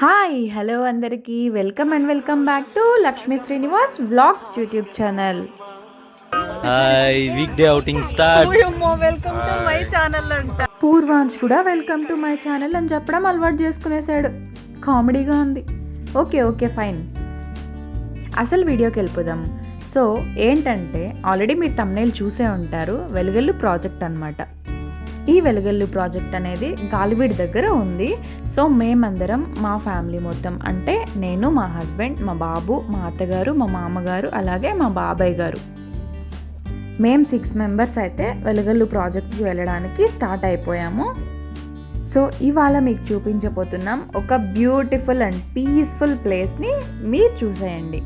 Hi hello అందరికీ. Welcome and welcome back to Lakshmi Srinivas vlogs YouTube channel hi weekday outing start welcome to my channel అంట. పూర్వాంశ్ కూడా welcome to my channel అని చెప్పడం అలవాటు చేసుకునేసాడు కామెడీగా ఉంది. ఓకే ఓకే ఫైన్ అసలు వీడియోకి వెళ్ళిపోదాం. సో ఏంటంటే ఆల్రెడీ మీరు తమ్నేల్ చూసే ఉంటారు. వెలుగల్లు ప్రాజెక్ట్ అన్నమాట. ఈ వెలుగల్లు ప్రాజెక్ట్ అనేది గాలివీడి దగ్గర ఉంది. సో మేమందరం మా ఫ్యామిలీ మొత్తం అంటే నేను మా హస్బెండ్ మా బాబు మా అత్తగారు మా మామగారు అలాగే మా బాబాయ్ గారు. మేము సిక్స్ మెంబర్స్ అయితే వెలుగల్లు ప్రాజెక్ట్కి వెళ్ళడానికి స్టార్ట్ అయిపోయాము. సో ఇవాళ మీకు చూపించబోతున్నాం ఒక బ్యూటిఫుల్ అండ్ పీస్ఫుల్ ప్లేస్ని మీరు చూసేయండి.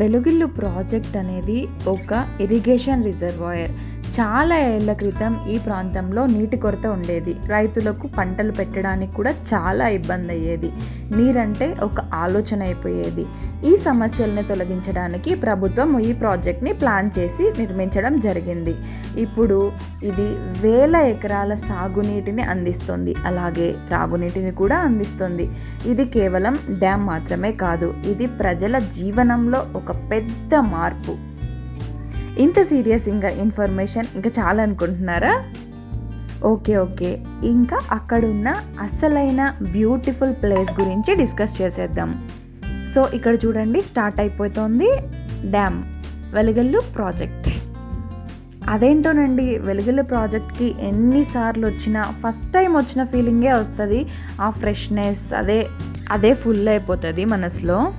వెలుగిల్లు ప్రాజెక్ట్ అనేది ఒక ఇరిగేషన్ రిజర్వాయర్. చాలా ఏళ్ళ క్రితం ఈ ప్రాంతంలో నీటి కొరత ఉండేది. రైతులకు పంటలు పెట్టడానికి కూడా చాలా ఇబ్బంది అయ్యేది. నీరంటే ఒక ఆలోచన అయిపోయేది. ఈ సమస్యల్ని తొలగించడానికి ప్రభుత్వం ఈ ప్రాజెక్ట్ని ప్లాన్ చేసి నిర్మించడం జరిగింది. ఇప్పుడు ఇది వేల ఎకరాల సాగునీటిని అందిస్తుంది. అలాగే త్రాగునీటిని కూడా అందిస్తుంది. ఇది కేవలం డ్యామ్ మాత్రమే కాదు ఇది ప్రజల జీవనంలో ఒక పెద్ద మార్పు. ఇంత సీరియస్ ఇంకా ఇన్ఫర్మేషన్ ఇంకా చాలా అనుకుంటున్నారా? Okay okay. ఇంకా అక్కడున్న అసలైన బ్యూటిఫుల్ ప్లేస్ గురించి డిస్కస్ చేసేద్దాం. సో ఇక్కడ చూడండి స్టార్ట్ అయిపోతుంది డ్యామ్ వెలుగల్లు ప్రాజెక్ట్. అదేంటోనండి వెలుగుల ప్రాజెక్ట్కి ఎన్నిసార్లు వచ్చినా ఫస్ట్ టైం వచ్చిన ఫీలింగే వస్తుంది. ఆ ఫ్రెష్నెస్ అదే అదే ఫుల్ అయిపోతుంది మనసులో.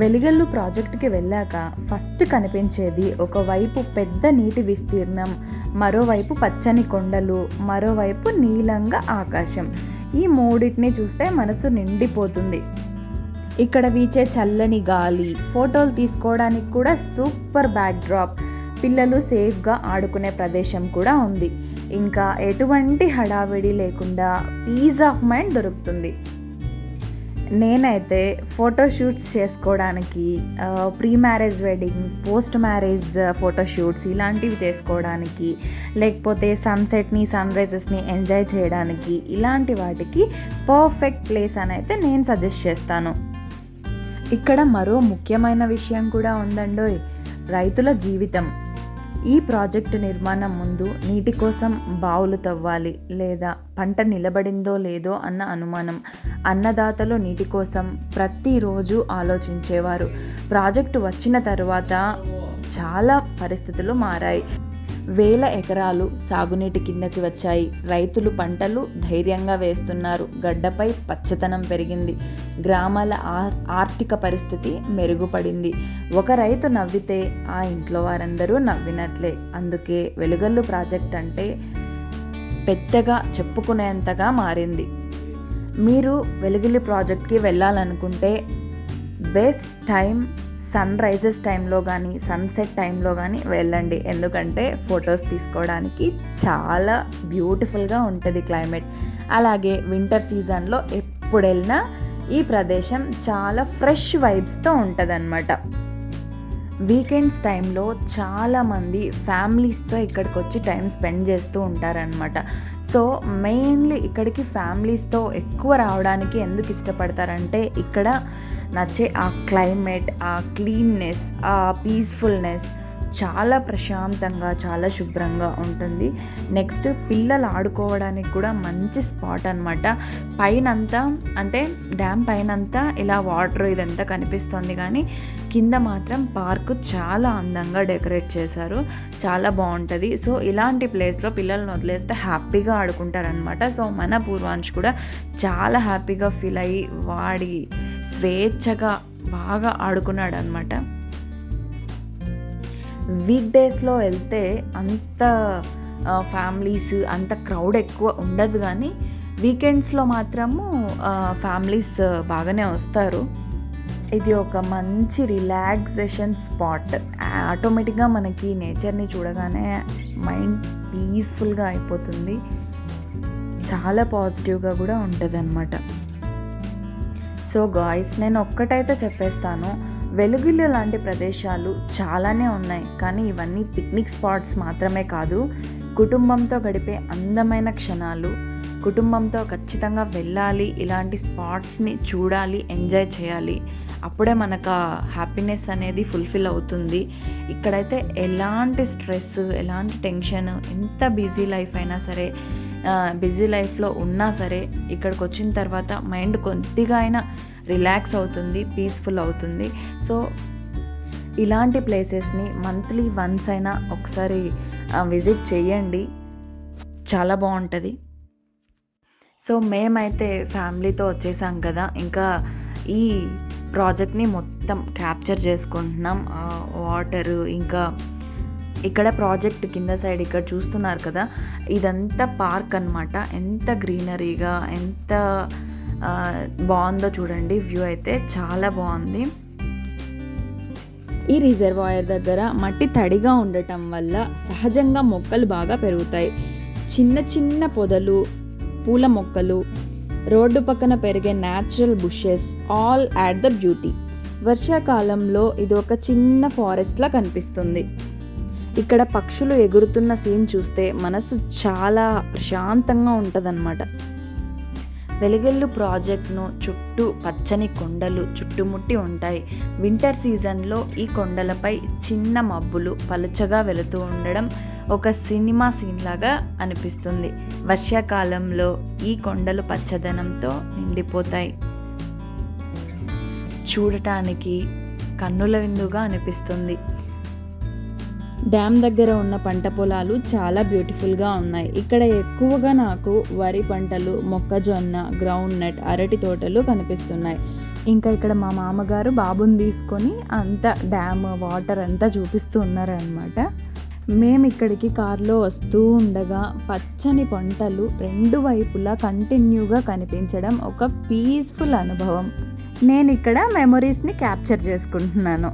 వెలిగల్లు ప్రాజెక్టుకి వెళ్ళాక ఫస్ట్ కనిపించేది ఒకవైపు పెద్ద నీటి విస్తీర్ణం మరోవైపు పచ్చని కొండలు మరోవైపు నీలంగా ఆకాశం. ఈ మూడింటిని చూస్తే మనసు నిండిపోతుంది. ఇక్కడ వీచే చల్లని గాలి ఫోటోలు తీసుకోవడానికి కూడా సూపర్ బ్యాక్ డ్రాప్ పిల్లలు సేఫ్గా ఆడుకునే ప్రదేశం కూడా ఉంది. ఇంకా ఎటువంటి హడావిడి లేకుండా పీస్ ఆఫ్ మైండ్ దొరుకుతుంది. నేనైతే ఫోటోషూట్స్ చేసుకోవడానికి pre marriage weddings post marriage photoshoots ఇలాంటివి చేసుకోవడానికి లేకపోతే సన్సెట్ని సన్ రైజెస్ని ఎంజాయ్ చేయడానికి ఇలాంటి వాటికి పర్ఫెక్ట్ ప్లేస్ అని అయితే నేను సజెస్ట్ చేస్తాను. ఇక్కడ మరో ముఖ్యమైన విషయం కూడా ఉందండోయ్. రైతుల జీవితం. ఈ ప్రాజెక్టు నిర్మాణం ముందు నీటి కోసం బావులు తవ్వాలి లేదా పంట నిలబడిందో లేదో అన్న అనుమానం. అన్నదాతలు నీటి కోసం ప్రతిరోజు ఆలోచించేవారు. ప్రాజెక్టు వచ్చిన తర్వాత చాలా పరిస్థితులు మారాయి. వేల ఎకరాలు సాగునీటి కిందకి వచ్చాయి. రైతులు పంటలు ధైర్యంగా వేస్తున్నారు. గడ్డపై పచ్చదనం పెరిగింది. గ్రామాల ఆర్థిక పరిస్థితి మెరుగుపడింది. ఒక రైతు నవ్వితే ఆ ఇంట్లో వారందరూ నవ్వినట్లే. అందుకే వెలుగల్లు ప్రాజెక్ట్ అంటే పెద్దగా చెప్పుకునేంతగా మారింది. మీరు వెలుగులి ప్రాజెక్ట్కి వెళ్ళాలనుకుంటే బెస్ట్ టైం సన్ రైజెస్ టైంలో కానీ సన్సెట్ టైంలో కానీ వెళ్ళండి. ఎందుకంటే ఫొటోస్ తీసుకోవడానికి చాలా బ్యూటిఫుల్గా ఉంటుంది క్లైమేట్. అలాగే వింటర్ సీజన్లో ఎప్పుడు వెళ్ళినా ఈ ప్రదేశం చాలా ఫ్రెష్ వైబ్స్తో ఉంటుందన్నమాట. వీకెండ్స్ టైంలో చాలామంది ఫ్యామిలీస్తో ఇక్కడికి వచ్చి టైం స్పెండ్ చేస్తూ ఉంటారనమాట సో మెయిన్లీ ఇక్కడికి ఫ్యామిలీస్తో ఎక్కువ రావడానికి ఎందుకు ఇష్టపడతారంటే ఇక్కడ నచ్చే ఆ క్లైమేట్ ఆ క్లీన్నెస్ ఆ పీస్ఫుల్నెస్ చాలా ప్రశాంతంగా చాలా శుభ్రంగా ఉంటుంది. నెక్స్ట్ పిల్లలు ఆడుకోవడానికి కూడా మంచి స్పాట్ అనమాట పైనంతా అంటే డ్యామ్ పైనంతా ఇలా వాటర్ ఇదంతా కనిపిస్తుంది కానీ కింద మాత్రం పార్క్ చాలా అందంగా డెకరేట్ చేశారు. చాలా బాగుంటుంది. సో ఇలాంటి ప్లేస్లో పిల్లల్ని వదిలేస్తే హ్యాపీగా ఆడుకుంటారనమాట సో మన పూర్వాంశ్ కూడా చాలా హ్యాపీగా ఫీల్ అయ్యి వాడి స్వేచ్ఛగా బాగా ఆడుకున్నాడు అనమాట వీక్ డేస్లో వెళ్తే అంత ఫ్యామిలీస్ అంత క్రౌడ్ ఎక్కువ ఉండదు కానీ వీకెండ్స్లో మాత్రము ఫ్యామిలీస్ బాగానే వస్తారు. ఇది ఒక మంచి రిలాక్సేషన్ స్పాట్. ఆటోమేటిక్గా మనకి నేచర్ని చూడగానే మైండ్ పీస్ఫుల్గా అయిపోతుంది. చాలా పాజిటివ్గా కూడా ఉంటుంది అనమాట సో గాయస్ నేను ఒక్కటైతే చెప్పేస్తాను. వెలుగులు లాంటి ప్రదేశాలు చాలానే ఉన్నాయి. కానీ ఇవన్నీ పిక్నిక్ స్పాట్స్ మాత్రమే కాదు. కుటుంబంతో గడిపే అందమైన క్షణాలు. కుటుంబంతో ఖచ్చితంగా వెళ్ళాలి. ఇలాంటి స్పాట్స్ని చూడాలి ఎంజాయ్ చేయాలి. అప్పుడే మనకు హ్యాపీనెస్ అనేది ఫుల్ఫిల్ అవుతుంది. ఇక్కడైతే ఎలాంటి స్ట్రెస్ ఎలాంటి టెన్షన్ ఎంత బిజీ లైఫ్ అయినా సరే బిజీ లైఫ్లో ఉన్నా సరే ఇక్కడికి వచ్చిన తర్వాత మైండ్ కొద్దిగా అయినా రిలాక్స్ అవుతుంది పీస్ఫుల్ అవుతుంది. సో ఇలాంటి ప్లేసెస్ని మంత్లీ వన్స్ అయినా ఒకసారి విజిట్ చేయండి. చాలా బాగుంటుంది. సో మేమైతే ఫ్యామిలీతో వచ్చేసాం కదా ఇంకా ఈ ప్రాజెక్ట్ని మొత్తం క్యాప్చర్ చేసుకుంటున్నాం. వాటరు ఇంకా ఇక్కడ ప్రాజెక్ట్ కింద సైడ్ ఇక్కడ చూస్తున్నారు కదా ఇదంతా పార్క్ అన్నమాట. ఎంత గ్రీనరీగా ఎంత బాగుందో చూడండి వ్యూ అయితే చాలా బాగుంది. ఈ రిజర్వాయర్ దగ్గర మట్టి తడిగా ఉండటం వల్ల సహజంగా మొక్కలు బాగా పెరుగుతాయి. చిన్న చిన్న పొదలు పూల మొక్కలు రోడ్డు పక్కన పెరిగే natural bushes all add the beauty వర్షాకాలంలో ఇది ఒక చిన్న ఫారెస్ట్లా కనిపిస్తుంది. ఇక్కడ పక్షులు ఎగురుతున్న సీన్ చూస్తే మనసు చాలా ప్రశాంతంగా ఉంటుందన్నమాట. వెలిగెల్లు ప్రాజెక్ట్ను చుట్టూ పచ్చని కొండలు చుట్టుముట్టి ఉంటాయి. వింటర్ సీజన్లో ఈ కొండలపై చిన్న మబ్బులు పలుచగా వెళుతూ ఉండడం ఒక సినిమా సీన్ లాగా అనిపిస్తుంది. వర్షాకాలంలో ఈ కొండలు పచ్చదనంతో నిండిపోతాయి. చూడటానికి కన్నుల విందుగా అనిపిస్తుంది. డ్యామ్ దగ్గర ఉన్న పంట పొలాలు చాలా బ్యూటిఫుల్గా ఉన్నాయి. ఇక్కడ ఎక్కువగా నాకు వరి పంటలు మొక్కజొన్న గ్రౌండ్ నట్ అరటి తోటలు కనిపిస్తున్నాయి. ఇంకా ఇక్కడ మా మామగారు బాబుని తీసుకొని అంతా డ్యామ్ వాటర్ అంతా చూపిస్తూ ఉన్నారనమాట మేము ఇక్కడికి కారులో వస్తూ ఉండగా పచ్చని పంటలు రెండు వైపులా కంటిన్యూగా కనిపించడం ఒక పీస్ఫుల్ అనుభవం. నేను ఇక్కడ మెమొరీస్ని క్యాప్చర్ చేసుకుంటున్నాను.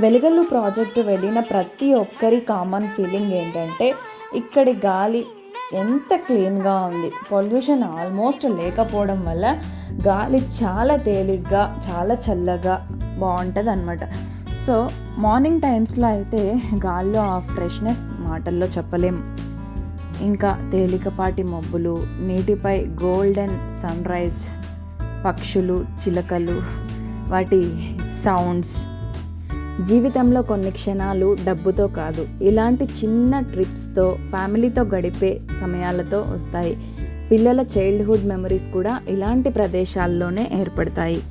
వెలుగల్లు ప్రాజెక్టు వెళ్ళిన ప్రతి ఒక్కరి కామన్ ఫీలింగ్ ఏంటంటే ఇక్కడి గాలి ఎంత క్లీన్గా ఉంది. పొల్యూషన్ ఆల్మోస్ట్ లేకపోవడం వల్ల గాలి చాలా తేలిగ్గా చాలా చల్లగా బాగుంటుంది అనమాట సో మార్నింగ్ టైమ్స్లో అయితే గాల్లో ఆ ఫ్రెష్నెస్ మాటల్లో చెప్పలేం. ఇంకా తేలికపాటి మబ్బులు నీటిపై గోల్డెన్ సన్ రైజ్ పక్షులు చిలకలు వాటి సౌండ్స్ జీవితంలో కొన్ని క్షణాలు డబ్బుతో కాదు ఇలాంటి చిన్న ట్రిప్స్తో ఫ్యామిలీతో గడిపే సమయాలతో వస్తాయి. పిల్లల చైల్డ్హుడ్ మెమరీస్ కూడా ఇలాంటి ప్రదేశాల్లోనే ఏర్పడతాయి.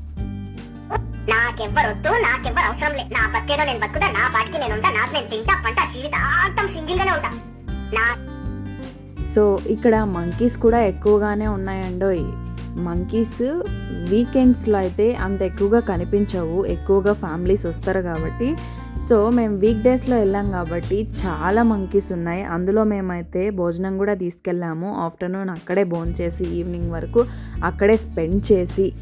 నాకెవ్వరొద్దు నాకెవ్వరు అవసరం లే. నా బతికేదో నేను బతుకుతా నా పాటికి నేను ఉంటా నాకు నేను తింటా పంట జీవితాంతం సింగిల్ గానే ఉంటా. నా సో ఇక్కడ మంకీస్ కూడా ఎక్కువగానే ఉన్నాయండోయ్. మంకీస్ వీకెండ్స్లో అయితే అంత ఎక్కువగా కనిపించవు. ఎక్కువగా ఫ్యామిలీస్ వస్తారు కాబట్టి. సో మేము వీక్ డేస్లో వెళ్ళాం కాబట్టి చాలా మంకీస్ ఉన్నాయి. అందులో మేమైతే భోజనం కూడా తీసుకెళ్ళాము. ఆఫ్టర్నూన్ అక్కడే భోంచేసి ఈవినింగ్ వరకు అక్కడే స్పెండ్ చేసి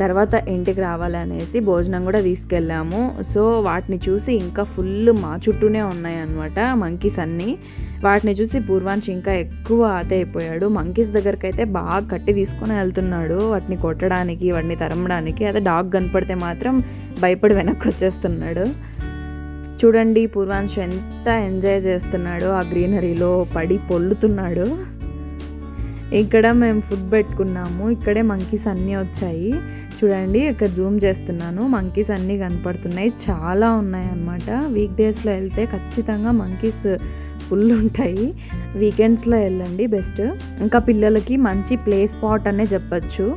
తర్వాత ఇంటికి రావాలనేసి భోజనం కూడా తీసుకెళ్ళాము. సో వాటిని చూసి ఇంకా ఫుల్ మా చుట్టూనే ఉన్నాయి అన్నమాట మంకీస్ అన్నీ. వాటిని చూసి పూర్వాంశ్ ఇంకా ఎక్కువ ఆత అయిపోయాడు. మంకీస్ దగ్గరికి అయితే బాగా కట్టి తీసుకొని వెళ్తున్నాడు. వాటిని కొట్టడానికి వాటిని తరమడానికి. అదే డాగ్ కనపడితే మాత్రం భయపడి వెనక్కి వచ్చేస్తున్నాడు. చూడండి పూర్వాంశ్ ఎంత ఎంజాయ్ చేస్తున్నాడు ఆ గ్రీనరీలో పడి పొల్లుతున్నాడు. ఇక్కడ మేము ఫుడ్ పెట్టుకున్నాము. ఇక్కడే మంకీస్ అన్నీ వచ్చాయి. చూడండి ఇక్కడ జూమ్ చేస్తున్నాను. మంకీస్ అన్నీ కనపడుతున్నాయి. చాలా ఉన్నాయి అన్నమాట వీక్ డేస్లో వెళ్తే ఖచ్చితంగా మంకీస్ ఫుల్ ఉంటాయి. వీకెండ్స్లో వెళ్ళండి బెస్ట్. ఇంకా పిల్లలకి మంచి ప్లే స్పాట్ అనే చెప్పచ్చు.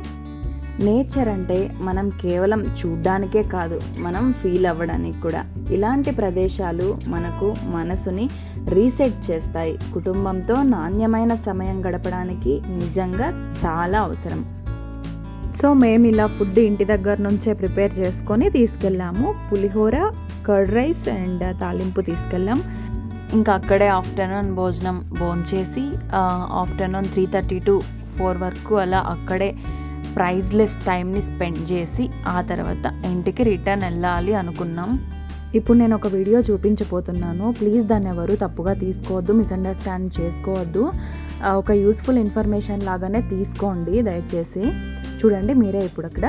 నేచర్ అంటే మనం కేవలం చూడ్డానికే కాదు మనం ఫీల్ అవ్వడానికి కూడా. ఇలాంటి ప్రదేశాలు మనకు మనసుని రీసెట్ చేస్తాయి. కుటుంబంతో నాణ్యమైన సమయం గడపడానికి నిజంగా చాలా అవసరం. సో మేము ఇలా ఫుడ్ ఇంటి దగ్గర నుంచే ప్రిపేర్ చేసుకొని తీసుకెళ్ళాము. పులిహోర కర్డ్ రైస్ అండ్ తాలింపు తీసుకెళ్ళాం. ఇంకా అక్కడే ఆఫ్టర్నూన్ భోజనం భోంచేసి afternoon three thirty to four వరకు అలా అక్కడే ప్రైజ్లెస్ టైంని స్పెండ్ చేసి ఆ తర్వాత ఇంటికి రిటర్న్ వెళ్ళాలి అనుకున్నాం. ఇప్పుడు నేను ఒక వీడియో చూపించబోతున్నాను. ప్లీజ్ దాన్ని ఎవరు తప్పుగా తీసుకోవద్దు మిస్అండర్స్టాండ్ చేసుకోవద్దు. ఒక యూస్ఫుల్ ఇన్ఫర్మేషన్ లాగానే తీసుకోండి దయచేసి. చూడండి మీరే ఇప్పుడు అక్కడ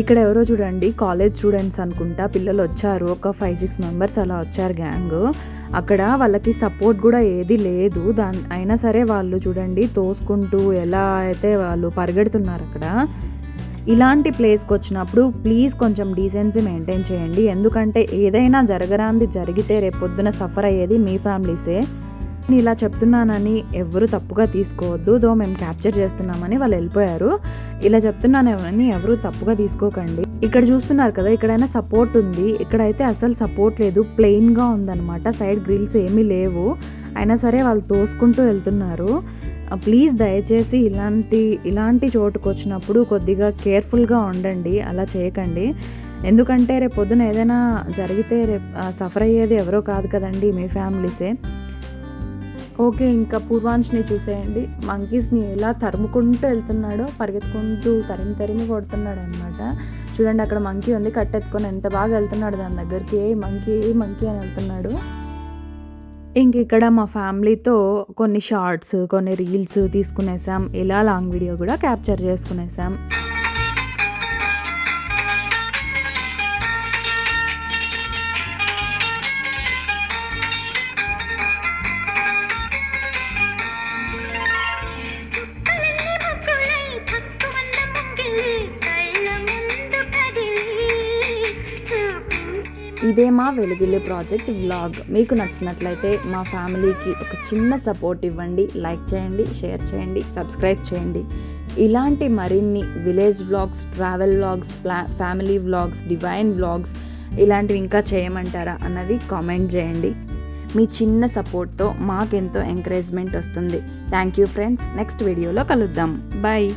ఇక్కడ ఎవరో చూడండి కాలేజ్ స్టూడెంట్స్ అనుకుంటా పిల్లలు వచ్చారు. ఒక ఫైవ్ సిక్స్ మెంబర్స్ అలా వచ్చారు గ్యాంగ్ అక్కడ వాళ్ళకి సపోర్ట్ కూడా ఏది లేదు. దాని అయినా సరే వాళ్ళు చూడండి తోసుకుంటూ ఎలా అయితే వాళ్ళు పరిగెడుతున్నారు అక్కడ. ఇలాంటి ప్లేస్కి వచ్చినప్పుడు ప్లీజ్ కొంచెం డీసెన్సీ మెయింటైన్ చేయండి. ఎందుకంటే ఏదైనా జరగరాంది జరిగితే రేపొద్దున సఫర్ అయ్యేది మీ ఫ్యామిలీసే నేను ఇలా చెప్తున్నానని ఎవరు తప్పుగా తీసుకోవద్దు దో మేము క్యాప్చర్ చేస్తున్నామని వాళ్ళు వెళ్ళిపోయారు. ఇలా చెప్తున్నానని ఎవరు తప్పుగా తీసుకోకండి. ఇక్కడ చూస్తున్నారు కదా ఇక్కడైనా సపోర్ట్ ఉంది. ఇక్కడైతే అసలు సపోర్ట్ లేదు. ప్లెయిన్గా ఉందన్నమాట. సైడ్ గ్రిల్స్ ఏమీ లేవు. అయినా సరే వాళ్ళు తోసుకుంటూ వెళ్తున్నారు. ప్లీజ్ దయచేసి ఇలాంటి ఇలాంటి చోటుకు వచ్చినప్పుడు కొద్దిగా కేర్ఫుల్గా ఉండండి. అలా చేయకండి. ఎందుకంటే రేపు పొద్దున ఏదైనా జరిగితే రేపు సఫర్ అయ్యేది ఎవరో కాదు కదండి మీ ఫ్యామిలీసే ఓకే ఇంకా పూర్వాంశ్ని చూసేయండి. మంకీస్ని ఎలా తరుముకుంటూ వెళ్తున్నాడో పరిగెత్తుకుంటూ తరిమి తరిమి కొడుతున్నాడు అనమాట చూడండి అక్కడ మంకీ ఉంది. కట్టెత్తుకొని ఎంత బాగా వెళ్తున్నాడు దాని దగ్గరికి. ఏ మంకీ ఏ మంకీ అని వెళ్తున్నాడు. ఇంక ఇక్కడ మా ఫ్యామిలీతో కొన్ని షార్ట్స్ కొన్ని రీల్స్ తీసుకునేసాం. ఇలా లాంగ్ వీడియో కూడా క్యాప్చర్ చేసుకునేసాం. ఇదే మా వెలుగులు ప్రాజెక్ట్ వ్లాగ్. మీకు నచ్చినట్లయితే మా ఫ్యామిలీకి ఒక చిన్న సపోర్ట్ ఇవ్వండి. లైక్ చేయండి షేర్ చేయండి సబ్స్క్రైబ్ చేయండి. ఇలాంటి మరిన్ని విలేజ్ వ్లాగ్స్ ట్రావెల్ వ్లాగ్స్ ఫ్లా ఫ్యామిలీ వ్లాగ్స్ డివైన్ వ్లాగ్స్ ఇలాంటివి ఇంకా చేయమంటారా అన్నది కామెంట్ చేయండి. మీ చిన్న సపోర్ట్తో మాకెంతో ఎంకరేజ్మెంట్ వస్తుంది. Thank you friends. నెక్స్ట్ వీడియోలో కలుద్దాం. బాయ్.